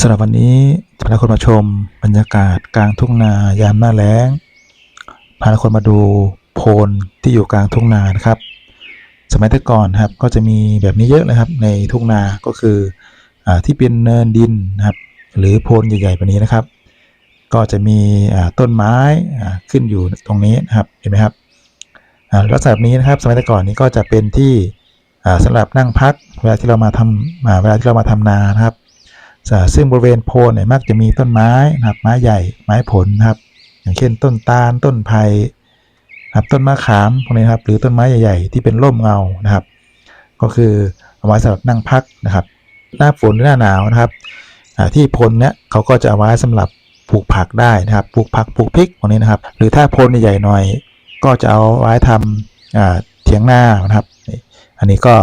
สำหรับวันนี้พาคนมาชมบรรยากาศกลางทุ่งนายามหน้าแล้งพาคนมาดูโพนที่อยู่กลางทุ่งนานะครับ สมัยแต่ก่อนครับก็จะมีแบบนี้เยอะเลยครับ ในทุ่งนาก็คืออที่เป็นเนินดินนะครับ หรือโพนใหญ่ๆแบบนี้นะครับ ก็จะมีต้นไม้ขึ้นอยู่ตรงนี้นะครับเห็นไหมครับลักษณะแบบนี้นะครับสมัยแต่ก่อนนี้ก็จะเป็นที่อ่าสำหรับนั่งพักเวลาที่เรามาทำเวลาที่เรามาทำนานะครับ ซึ่งบริเวณโพนเนี่ยมักจะมีต้นไม้นะครับไม้ใหญ่ไม้ผลนะครับ อย่างเช่น ต้นตาลต้นไผ่ครับต้นมะขามพวกนี้นะครับหรือต้นไม้ใหญ่ ๆ ที่เป็นร่มเงานะครับ ก็คือเอาไว้สำหรับนั่งพักนะครับ หน้าฝนหรือหน้าหนาวนะครับที่พลเนี่ยเขาก็จะเอาไว้สำหรับปลูกผักได้นะครับปลูกผักปลูกพริกพวกนี้นะครับ หรือถ้าพลใหญ่หน่อย ก็จะเอาไว้ทำอ่าเถียงนานะครับ อันนี้ก็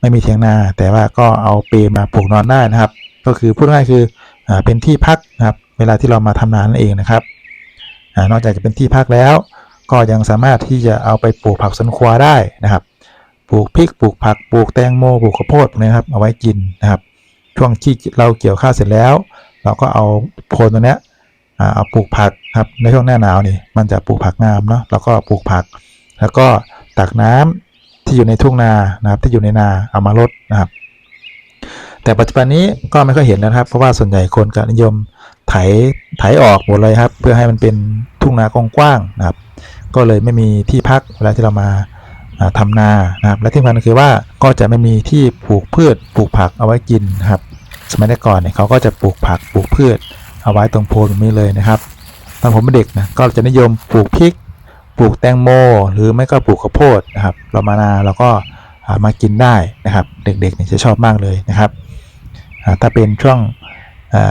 ไม่มีเถียงนาแต่ว่าก็เอาเปรมาปลูกนอนได้นะครับ ก็คือพูดง่ายคืออเป็นที่พักนะครับเวลาที่เรามาทำนานั่นเองนะครับอนอกจากจะเป็นที่พักแล้ว ก็ยังสามารถที่จะเอาไปปลูกผักสวนครัวได้นะครับ ปลูกพริกปลูกผักปลูกแตงโมปลูกข้าวโพดนะครับ เอาไว้กินนะครับช่วงที่เราเกี่ยวข้าวเสร็จแล้ว เราก็เอาโพนตัวเนี้ยเอาปลูกผักครับในช่วงหน้าหนาวนี่มันจะปลูกผักงามเนาะแล้วก็ปลูกผัก แล้วก็ตักน้ำที่อยู่ในทุ่งนานะครับ ที่อยู่ในนาเอามาลดนะครับ แต่ปัจจุบันนี้ก็ไม่ค่อยเห็นแล้วนะครับ เพราะว่าส่วนใหญ่คนก็นิยมไถไถออกหมดเลยครับ เพื่อให้มันเป็นทุ่งนากว้างๆนะครับ ก็เลยไม่มีที่พักเวลาที่เรามาอ่าทำนานะครับ และที่สำคัญคือว่าก็จะไม่มีที่ปลูกพืชปลูกผักเอาไว้กินครับ สมัยก่อนเนี่ยเขาก็จะปลูกผักปลูกพืช เอาไว้ตรงโพนตรงนี้เลยนะครับตอนผมเป็นเด็กนะก็จะนิยมปลูกพริก ปลูกแตงโม หรือไม่ก็ปลูกข้าวโพดนะครับ เรามานาเราก็มากินได้นะครับ เด็กๆเนี่ยจะชอบมากเลยนะครับ ถ้าเป็นช่วง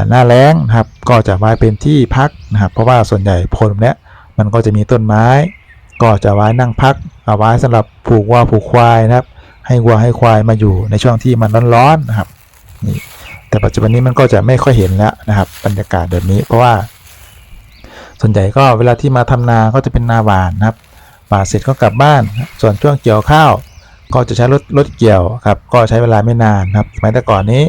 หน้าแล้งนะครับก็จะไว้เป็นที่พักนะครับ เพราะว่าส่วนใหญ่โพนเนี้ยมันก็จะมีต้นไม้ ก็จะไว้นั่งพัก เอาไว้สำหรับผูกวัวผูกควายนะครับ ให้วัวให้ควายมาอยู่ในช่วงที่มันร้อนๆนะครับนี่แต่ปัจจุบันนี้มันก็จะไม่ค่อยเห็นแล้วนะครับ บรรยากาศแบบนี้ เพราะว่า ส่วนใหญ่ก็เวลาที่มาทำนาก็จะเป็นนาหวานนะครับหวานเสร็จก็กลับบ้าน ส่วนช่วงเกี่ยวข้าว ก็จะใช้รถรถเกี่ยวครับ ก็ใช้เวลาไม่นานนะครับสมัยแต่ก่อนนี้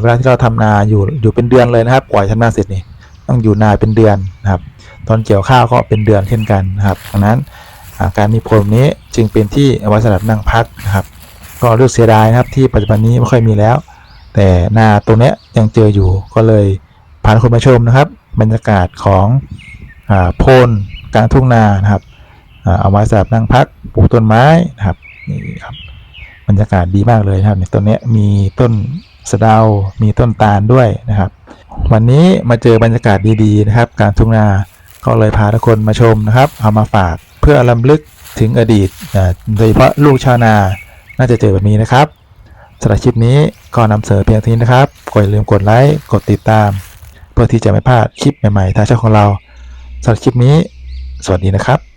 เวลาที่เราทำนาอยู่อยู่เป็นเดือนเลยนะครับกว่าทำนาเสร็จนี่ต้องอยู่นาเป็นเดือนนะครับ ตอนเกี่ยวข้าวก็เป็นเดือนเช่นกันนะครับดังนั้นาการมีโพลนี้จึงเป็นที่เอาไว้สำหรับนั่งพักนะครับ ก็เลือกเสียดายนะครับที่ปัจจุบันนี้ไม่ค่อยมีแล้ว แต่นาตรงเนี้ยยังเจออยู่ก็เลยพาคนมาชมนะครับ บรรยากาศของโพลกลางทุ่งนานะครับอเอาไว้สำหรับนั่งพักปลูกต้นไม้นะครับนี่ครับบรรยากาศดีมากเลยนะครับในต้นนี้มีต้น สะเดา มีต้นตาลด้วยนะครับ วันนี้มาเจอบรรยากาศดีๆนะครับ การทุ่งนาก็เลยพาทุกคนมาชมนะครับ เอามาฝากเพื่อลำลึกถึงอดีตโดยเฉพาะลูกชาวนาน่าจะเจอแบบนี้นะครับสำหรับคลิปนี้ก็นำเสนอเพียงเท่านี้นะครับก็อย่าลืมกดไลค์กดติดตาม เพื่อที่จะไม่พลาดคลิปใหม่ๆทางช่องของเราสำหรับคลิปนี้ สวัสดีนะครับ